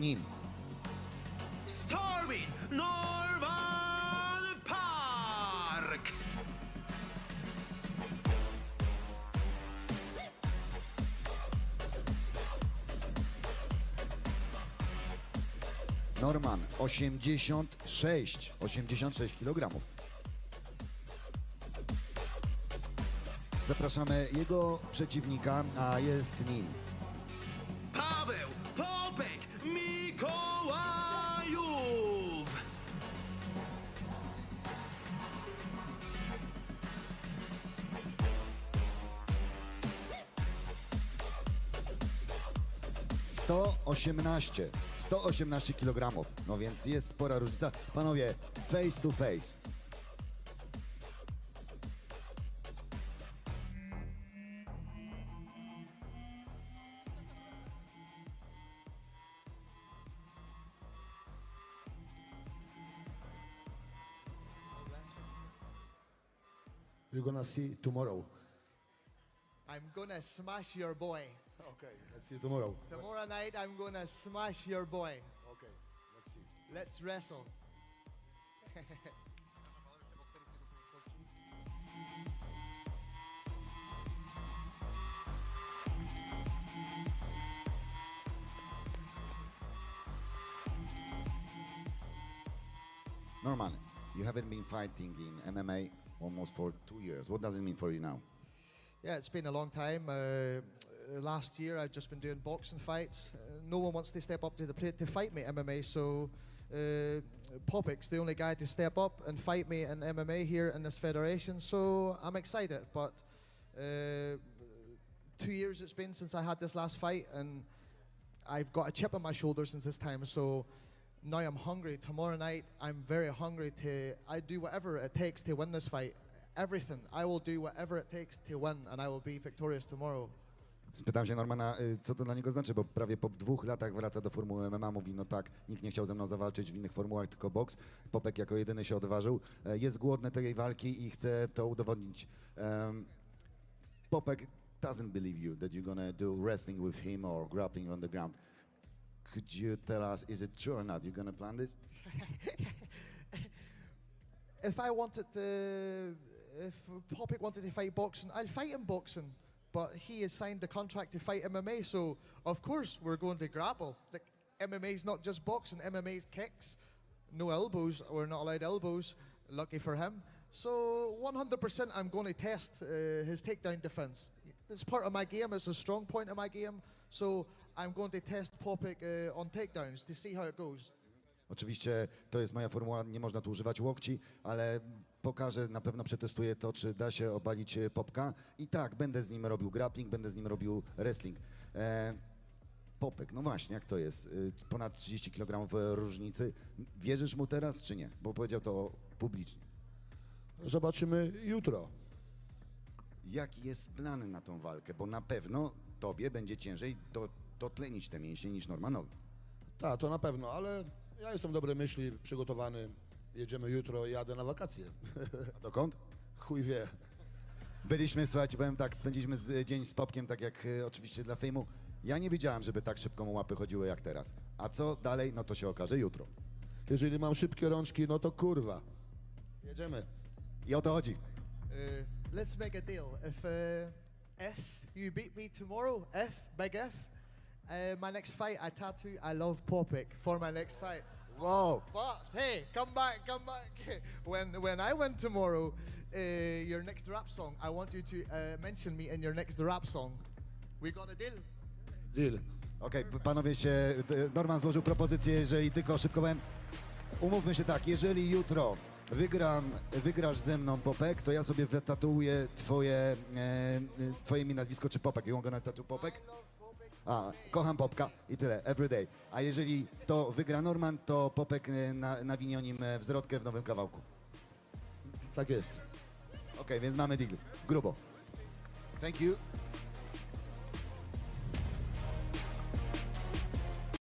nim. Stormin Norman Park! Norman 86, 86 kg. Zapraszamy jego przeciwnika, a jest nim Mikołajów! Sto osiemnaście, 118 kg. No więc jest spora różnica. Panowie, face to face. You're gonna see tomorrow. I'm gonna smash your boy. Okay, let's see tomorrow. Tomorrow night, I'm gonna smash your boy. Okay, let's see. Let's wrestle. Norman, you haven't been fighting in MMA almost for two years. What does it mean for you now? Yeah, it's been a long time. Uh, uh, last year, I've just been doing boxing fights. Uh, no one wants to step up to the plate to fight me MMA, so uh, the only guy to step up and fight me in MMA here in this federation. So I'm excited, but uh, two years it's been since I had this last fight, and I've got a chip on my shoulder since this time. So now I'm hungry. Tomorrow night, I'm very hungry to. I do whatever it takes to win this fight. Everything. I will do whatever it takes to win, and I will be victorious tomorrow. Spytam się Normana, y, co to dla niego znaczy, bo prawie po dwóch latach wraca do formuły MMA, mówi, no tak, nikt nie chciał ze mną zawalczyć w innych formułach, tylko boks. Popek jako jedyny się odważył. E, Jest głodny tej walki i chce to udowodnić. Um, Popek doesn't believe you that you're gonna do wrestling with him or grappling on the ground. Could you tell us, is it true or not? You're gonna plan this? If I wanted to, if Popik wanted to fight boxing, I'll fight him boxing. But he has signed the contract to fight MMA, so of course we're going to grapple. Like MMA is not just boxing. MMA is kicks, no elbows. We're not allowed elbows. Lucky for him. So 100% I'm going to test uh, his takedown defense. It's part of my game. It's a strong point of my game. So I'm going to test Popik uh, on takedowns to see how it goes. Oczywiście to jest moja formuła, nie można tu używać łokci, ale pokażę, na pewno przetestuję to, czy da się obalić e, Popka. I tak, będę z nim robił grappling, będę z nim robił wrestling. E, Popek, no właśnie, jak to jest? E, Ponad 30 kg różnicy. Wierzysz mu teraz, czy nie? Bo powiedział to publicznie. Zobaczymy jutro. Jaki jest plan na tą walkę? Bo na pewno tobie będzie ciężej do, dotlenić te mięśnie niż Normanowi. Tak, to na pewno, ale ja jestem dobrej myśli, przygotowany. Jedziemy jutro, jadę na wakacje. A dokąd? Chuj wie. Byliśmy, słuchajcie, powiem tak, spędziliśmy z, dzień z Popkiem, tak jak e, oczywiście dla fejmu. Ja nie wiedziałem, żeby tak szybko mu łapy chodziły jak teraz. A co dalej, no to się okaże jutro. Jeżeli mam szybkie rączki, no to kurwa. Jedziemy. I o to chodzi. Uh, let's make a deal. If uh, if you beat me tomorrow, if big if, uh, my next fight I tattoo I love Popik for my next fight. Whoa. But hey, come back, come back. When when I win tomorrow, uh, your next rap song, I want you to uh, mention me in your next rap song. We got a deal. Deal. Okej, p- panowie się, Norman złożył propozycję, jeżeli tylko szybko powiem. Umówmy się tak, jeżeli jutro wygram, wygrasz ze mną Popek, to ja sobie wytatuuję twoje, e, e, twoje imię, nazwisko czy Popek. You gonna tattoo Popek? A, kocham Popka i tyle, everyday. A jeżeli to wygra Norman, to Popek e, na, nawinie o nim e, wzrotkę w nowym kawałku. Tak jest. Okej, więc mamy deal. Grubo. Thank you.